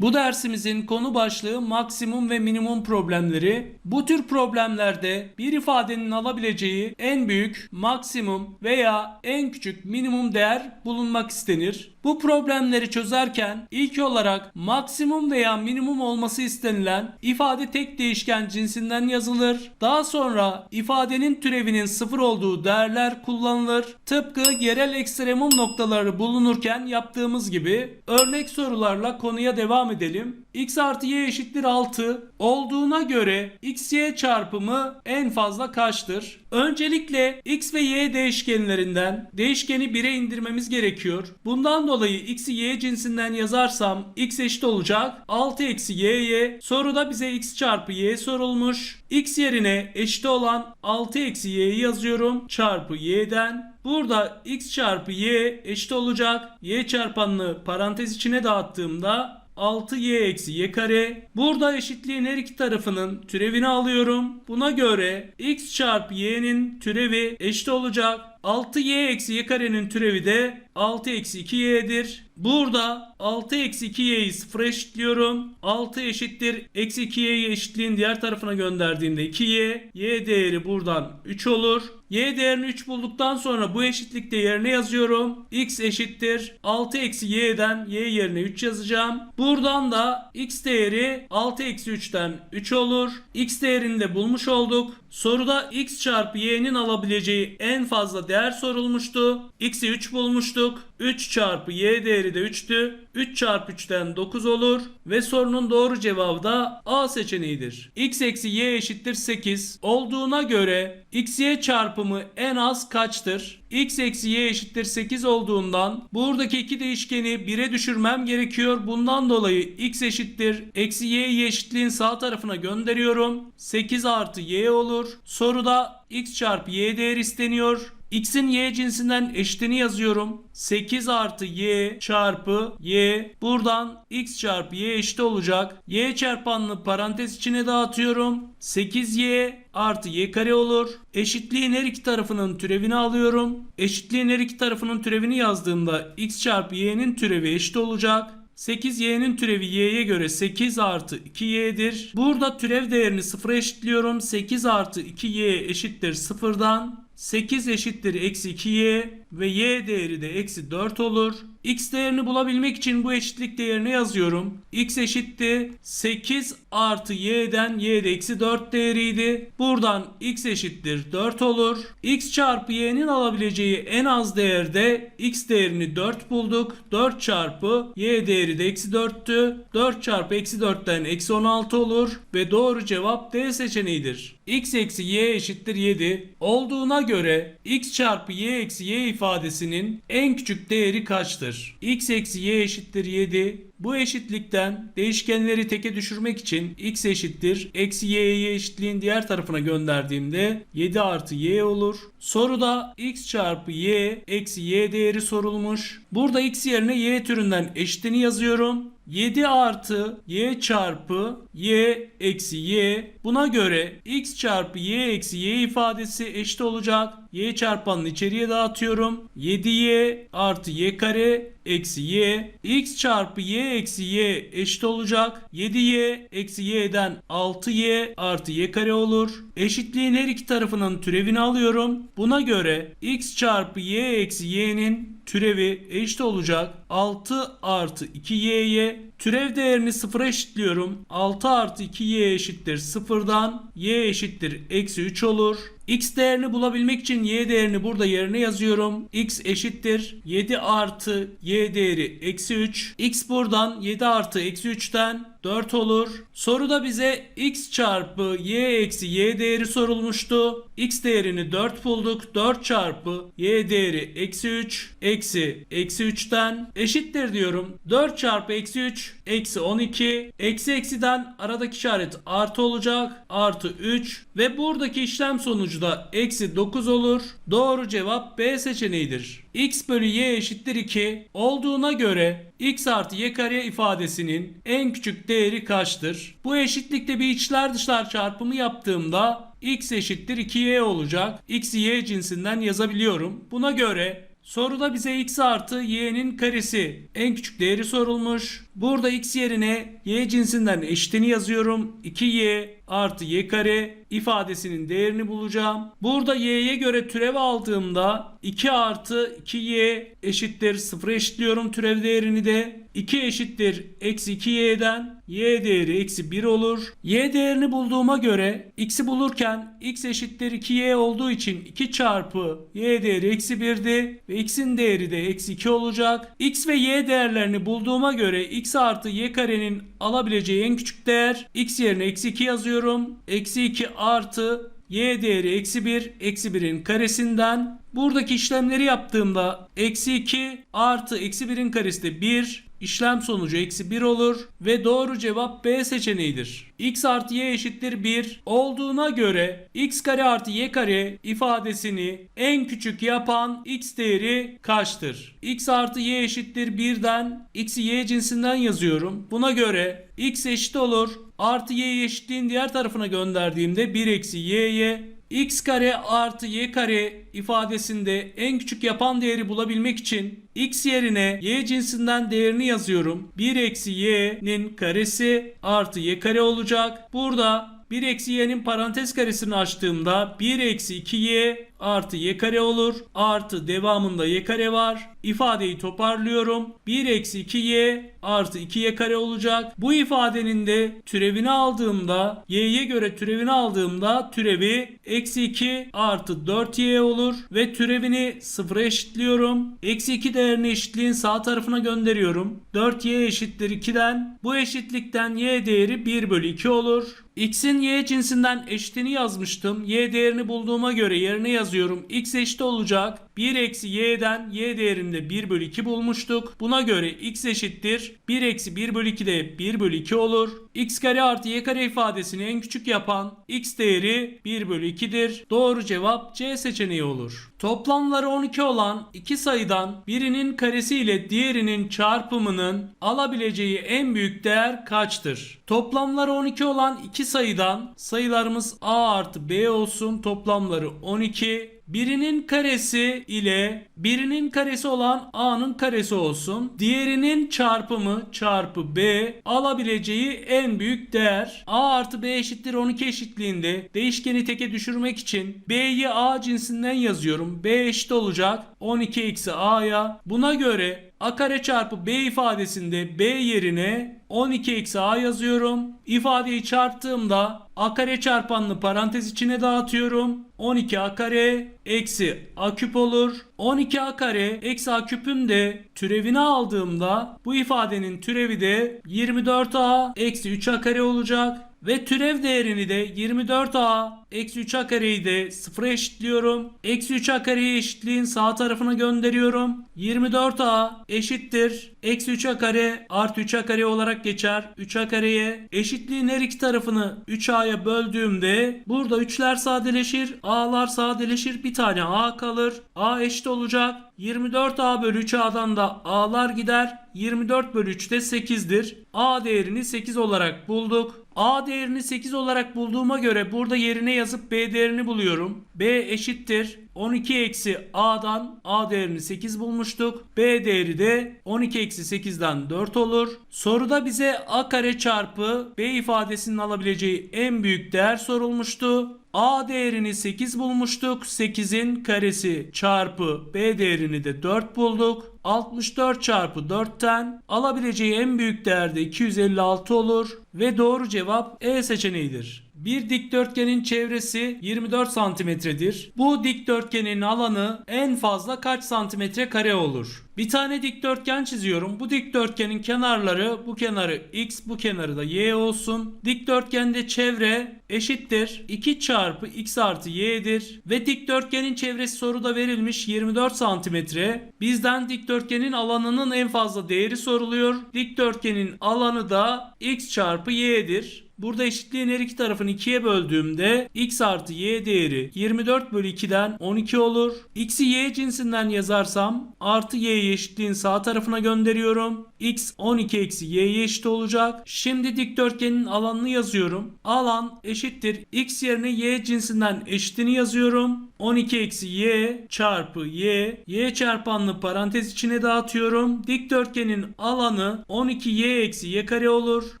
Bu dersimizin konu başlığı maksimum ve minimum problemleri. Bu tür problemlerde bir ifadenin alabileceği en büyük, maksimum veya en küçük minimum değer bulunmak istenir. Bu problemleri çözerken ilk olarak maksimum veya minimum olması istenilen ifade tek değişken cinsinden yazılır. Daha sonra ifadenin türevinin sıfır olduğu değerler kullanılır. Tıpkı yerel ekstremum noktaları bulunurken yaptığımız gibi örnek sorularla konuya devam edelim. x artı y eşittir 6 olduğuna göre x y çarpımı en fazla kaçtır? Öncelikle x ve y değişkenlerinden değişkeni 1'e indirmemiz gerekiyor. Bundan dolayı x'i y cinsinden yazarsam x eşit olacak 6 eksi y'ye soruda bize x çarpı y sorulmuş. x yerine eşit olan 6 eksi y'yi yazıyorum çarpı y'den. Burada x çarpı y eşit olacak. y çarpanını parantez içine dağıttığımda 6y eksi y kare. Burada eşitliğin her iki tarafının türevini alıyorum. Buna göre x çarpı y'nin türevi eşit olacak. 6y eksi y karenin türevi de 6 eksi 2y'dir. Burada 6 eksi 2y'yi sıfıra eşitliyorum. 6 eşittir. Eksi 2y'yi eşitliğin diğer tarafına gönderdiğimde 2y. y değeri buradan 3 olur. y değerini 3 bulduktan sonra bu eşitlik değerine yazıyorum. x eşittir. 6 eksi y'den y yerine 3 yazacağım. Buradan da x değeri 6 eksi 3'ten 3 olur. x değerini de bulmuş olduk. Soruda x çarpı y'nin alabileceği en fazla değer sorulmuştu. x'i 3 bulmuştuk. 3 çarpı y değeri de 3'tü. 3 çarpı 3'ten 9 olur. Ve sorunun doğru cevabı da A seçeneğidir. x eksi y eşittir 8 olduğuna göre x y çarpımı en az kaçtır? X eksi y eşittir 8 olduğundan buradaki iki değişkeni 1'e düşürmem gerekiyor. Bundan dolayı x eşittir eksi y'yi eşitliğin sağ tarafına gönderiyorum. 8 artı y olur. Soruda x çarpı y değer isteniyor. X'in y cinsinden eşitini yazıyorum. 8 artı y çarpı y. Buradan x çarpı y eşit olacak. y çarpanını parantez içine dağıtıyorum. 8y artı y kare olur. Eşitliğin her iki tarafının türevini alıyorum. Eşitliğin her iki tarafının türevini yazdığımda x çarpı y'nin türevi eşit olacak. 8y'nin türevi y'ye göre 8 artı 2y'dir. Burada türev değerini sıfıra eşitliyorum. 8 artı 2y eşittir sıfırdan. 8 eşittir eksi 2y ve y değeri de eksi 4 olur. X değerini bulabilmek için bu eşitlik değerini yazıyorum. x eşitti 8 artı y'den y de eksi 4 değeriydi. Buradan x eşittir 4 olur. x çarpı y'nin alabileceği en az değerde x değerini 4 bulduk. 4 çarpı y değeri de eksi 4'tü. 4 çarpı eksi 4'ten eksi 16 olur. Ve doğru cevap D seçeneğidir. x eksi y eşittir 7 olduğuna göre x çarpı y eksi y ifadesinin en küçük değeri kaçtır? X eksi y eşittir 7. Bu eşitlikten değişkenleri teke düşürmek için x eşittir. Eksi y'yi eşitliğin diğer tarafına gönderdiğimde 7 artı y olur. Soruda x çarpı y eksi y değeri sorulmuş. Burada x yerine y türünden eşitini yazıyorum. 7 artı y çarpı y eksi y. Buna göre x çarpı y eksi y ifadesi eşit olacak. y çarpanını içeriye dağıtıyorum. 7y artı y kare eksi y. x çarpı y eksi y eşit olacak. 7y eksi y'den 6y artı y kare olur. Eşitliğin her iki tarafının türevini alıyorum. Buna göre x çarpı y eksi y'nin türevi eşit olacak 6 artı 2y'ye türev değerini sıfıra eşitliyorum. 6 artı 2y eşittir sıfırdan. Y eşittir eksi 3 olur. X değerini bulabilmek için y değerini burada yerine yazıyorum. X eşittir 7 artı y değeri eksi 3 x buradan 7 artı eksi 3'ten 4 olur. Soruda bize x çarpı y eksi y değeri sorulmuştu. x değerini 4 bulduk. 4 çarpı y değeri eksi 3 eksi eksi 3'ten eşittir diyorum. 4 çarpı eksi 3 eksi 12 eksi eksiden aradaki işaret artı olacak. Artı 3 ve buradaki işlem sonucu da eksi 9 olur. Doğru cevap B seçeneğidir. x bölü y eşittir 2 olduğuna göre x artı y kare ifadesinin en küçük değeri kaçtır? Bu eşitlikte bir içler dışlar çarpımı yaptığımda x eşittir 2y olacak. x'i y cinsinden yazabiliyorum. Buna göre Soruda bize x artı y'nin karesi en küçük değeri sorulmuş. Burada x yerine y cinsinden eşitini yazıyorum. 2y artı y kare ifadesinin değerini bulacağım. Burada y'ye göre türev aldığımda 2 artı 2y eşittir 0 eşitliyorum türev değerini de. 2 eşittir eksi 2y'den y değeri eksi 1 olur. y değerini bulduğuma göre x'i bulurken x eşittir 2y olduğu için 2 çarpı y değeri eksi 1'di ve x'in değeri de eksi 2 olacak. x ve y değerlerini bulduğuma göre x artı y karenin alabileceği en küçük değer x yerine eksi 2 yazıyorum. Eksi 2 artı y değeri eksi 1 eksi 1'in karesinden buradaki işlemleri yaptığımda eksi 2 artı eksi 1'in karesi de 1 İşlem sonucu eksi 1 olur ve doğru cevap B seçeneğidir. x artı y eşittir 1 olduğuna göre x kare artı y kare ifadesini en küçük yapan x değeri kaçtır? x artı y eşittir 1'den x'i y cinsinden yazıyorum. Buna göre x eşit olur artı y eşitliğin diğer tarafına gönderdiğimde 1 eksi y'ye x kare artı y kare ifadesinde en küçük yapan değeri bulabilmek için x yerine y cinsinden değerini yazıyorum. 1 eksi y'nin karesi artı y kare olacak. Burada 1 eksi y'nin parantez karesini açtığımda 1 eksi 2y artı y kare olur. Artı devamında y kare var. İfadeyi toparlıyorum. 1 eksi 2y artı 2y kare olacak. Bu ifadenin de türevini aldığımda y'ye göre türevini aldığımda türevi eksi 2 artı 4y olur. Ve türevini sıfıra eşitliyorum. Eksi 2 değerini eşitliğin sağ tarafına gönderiyorum. 4y eşittir 2'den. Bu eşitlikten y değeri 1 bölü 2 olur. X'in y cinsinden eşitini yazmıştım. Y değerini bulduğuma göre yerine yazıyorum. X eşit olacak. 1 eksi y'den y değerinde 1 bölü 2 bulmuştuk. Buna göre x eşittir. 1 eksi 1 bölü 2 de 1 bölü 2 olur. x kare artı y kare ifadesini en küçük yapan x değeri 1 bölü 2'dir. Doğru cevap C seçeneği olur. Toplamları 12 olan iki sayıdan birinin karesi ile diğerinin çarpımının alabileceği en büyük değer kaçtır? Toplamları 12 olan iki sayıdan sayılarımız a artı b olsun. Toplamları 12. Birinin karesi ile birinin karesi olan a'nın karesi olsun. Diğerinin çarpımı çarpı b alabileceği en büyük değer. a artı b eşittir 12 eşitliğinde değişkeni teke düşürmek için b'yi a cinsinden yazıyorum. b eşit olacak 12 eksi a'ya. Buna göre a kare çarpı b ifadesinde b yerine 12 eksi a yazıyorum. İfadeyi çarptığımda a kare çarpanını parantez içine dağıtıyorum. 12 a kare eksi a küp olur. 12 a kare eksi a küpün de türevini aldığımda bu ifadenin türevi de 24a eksi 3a kare olacak. Ve türev değerini de 24a eksi 3a kareyi de 0'a eşitliyorum. Eksi 3a kareyi eşitliğin sağ tarafına gönderiyorum. 24a eşittir. Eksi 3a kare artı 3a kare olarak geçer. 3a kareye eşitliğin her iki tarafını 3a'ya böldüğümde burada 3'ler sadeleşir. a'lar sadeleşir. Bir tane a kalır. a eşit olacak. 24a bölü 3a'dan da a'lar gider. 24 bölü 3 de 8'dir. a değerini 8 olarak bulduk. A değerini 8 olarak bulduğuma göre burada yerine yazıp B değerini buluyorum. B eşittir. 12 eksi A'dan A değerini 8 bulmuştuk. B değeri de 12 eksi 8'den 4 olur. Soruda bize A kare çarpı B ifadesinin alabileceği en büyük değer sorulmuştu. A değerini 8 bulmuştuk. 8'in karesi çarpı B değerini de 4 bulduk. 64 çarpı 4'ten alabileceği en büyük değer de 256 olur ve doğru cevap E seçeneğidir. Bir dikdörtgenin çevresi 24 santimetredir. Bu dikdörtgenin alanı en fazla kaç santimetre kare olur? Bir tane dikdörtgen çiziyorum. Bu dikdörtgenin kenarları bu kenarı x bu kenarı da y olsun. Dikdörtgende çevre eşittir 2 çarpı x artı y'dir. Ve dikdörtgenin çevresi soruda verilmiş 24 santimetre. Bizden dikdörtgenin alanının en fazla değeri soruluyor. Dikdörtgenin alanı da x çarpı y'dir. Burada eşitliğin her iki tarafını ikiye böldüğümde x artı y değeri 24 bölü 2'den 12 olur. x'i y cinsinden yazarsam artı y'yi eşitliğin sağ tarafına gönderiyorum. X 12 eksi y'ye eşit olacak. Şimdi dikdörtgenin alanını yazıyorum. Alan eşittir x yerine y cinsinden eşitini yazıyorum. 12 eksi y çarpı y. y çarpanını parantez içine dağıtıyorum. Dikdörtgenin alanı 12y eksi y kare olur.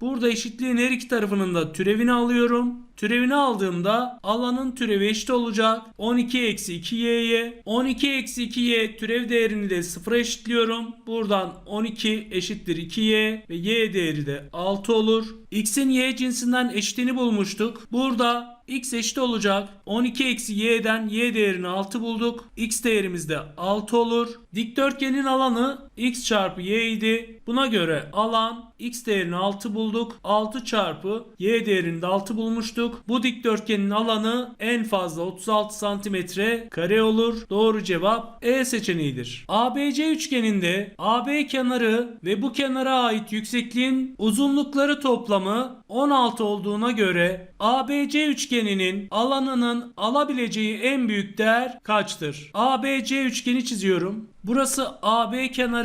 Burada eşitliğin her iki tarafının da türevini alıyorum. Türevini aldığımda alanın türevi eşit olacak. 12 eksi 2y'ye. 12 eksi 2y türev değerini de sıfıra eşitliyorum. Buradan 12 eşittir 2y ve y değeri de 6 olur. x'in y cinsinden eşitini bulmuştuk. Burada x eşit olacak. 12 eksi y'den y değerini 6 bulduk. x değerimiz de 6 olur. Dikdörtgenin alanı x çarpı y idi. Buna göre alan x değerini 6 bulduk. 6 çarpı y değerini de 6 bulmuştuk. Bu dikdörtgenin alanı en fazla 36 santimetre kare olur. Doğru cevap E seçeneğidir. ABC üçgeninde AB kenarı ve bu kenara ait yüksekliğin uzunlukları toplamı 16 olduğuna göre ABC üçgeninin alanının alabileceği en büyük değer kaçtır? ABC üçgeni çiziyorum. Burası AB kenarı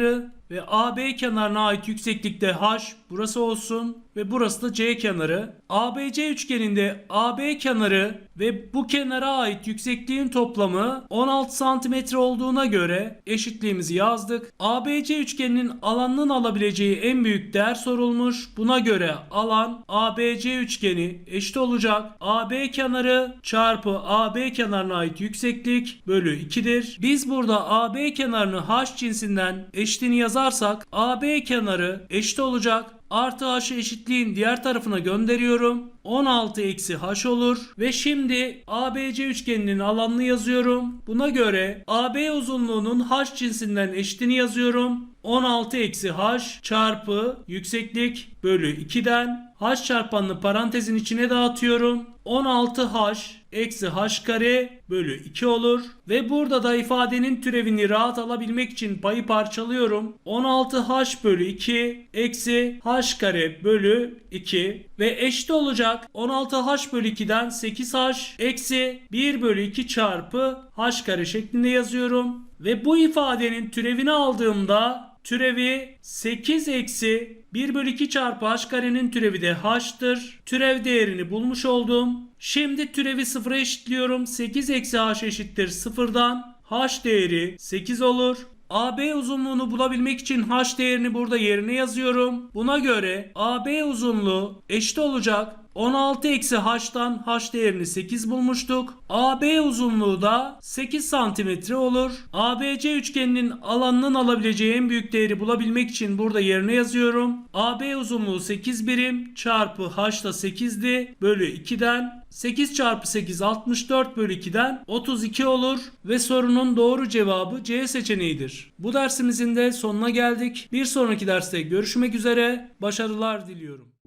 ve AB kenarına ait yükseklikte H burası olsun ve burası da C kenarı. ABC üçgeninde AB kenarı ve bu kenara ait yüksekliğin toplamı 16 santimetre olduğuna göre eşitliğimizi yazdık. ABC üçgeninin alanının alabileceği en büyük değer sorulmuş. Buna göre alan ABC üçgeni eşit olacak. AB kenarı çarpı AB kenarına ait yükseklik bölü 2'dir. Biz burada AB kenarını H cinsinden eşitini yazarsak AB kenarı eşit olacak artı h'ı eşitliğin diğer tarafına gönderiyorum. 16 eksi h olur. Ve şimdi ABC üçgeninin alanını yazıyorum. Buna göre AB uzunluğunun h cinsinden eşitini yazıyorum. 16 eksi h çarpı yükseklik bölü 2'den h çarpanını parantezin içine dağıtıyorum. 16h eksi h kare bölü 2 olur. Ve burada da ifadenin türevini rahat alabilmek için payı parçalıyorum. 16h bölü 2 eksi h kare bölü 2 ve eşit olacak 16h bölü 2'den 8h eksi 1 bölü 2 çarpı h kare şeklinde yazıyorum. Ve bu ifadenin türevini aldığımda türevi 8 eksi 1 bölü 2 çarpı h karenin türevi de h'tır. Türev değerini bulmuş oldum. Şimdi türevi sıfıra eşitliyorum. 8 eksi h eşittir sıfırdan. h değeri 8 olur. AB uzunluğunu bulabilmek için h değerini burada yerine yazıyorum. Buna göre AB uzunluğu eşit olacak 16 eksi h'tan h değerini 8 bulmuştuk. AB uzunluğu da 8 santimetre olur. ABC üçgeninin alanının alabileceği en büyük değeri bulabilmek için burada yerine yazıyorum. AB uzunluğu 8 birim çarpı h da 8'di bölü 2'den 8 çarpı 8 64 bölü 2'den 32 olur ve sorunun doğru cevabı C seçeneğidir. Bu dersimizin de sonuna geldik. Bir sonraki derste görüşmek üzere. Başarılar diliyorum.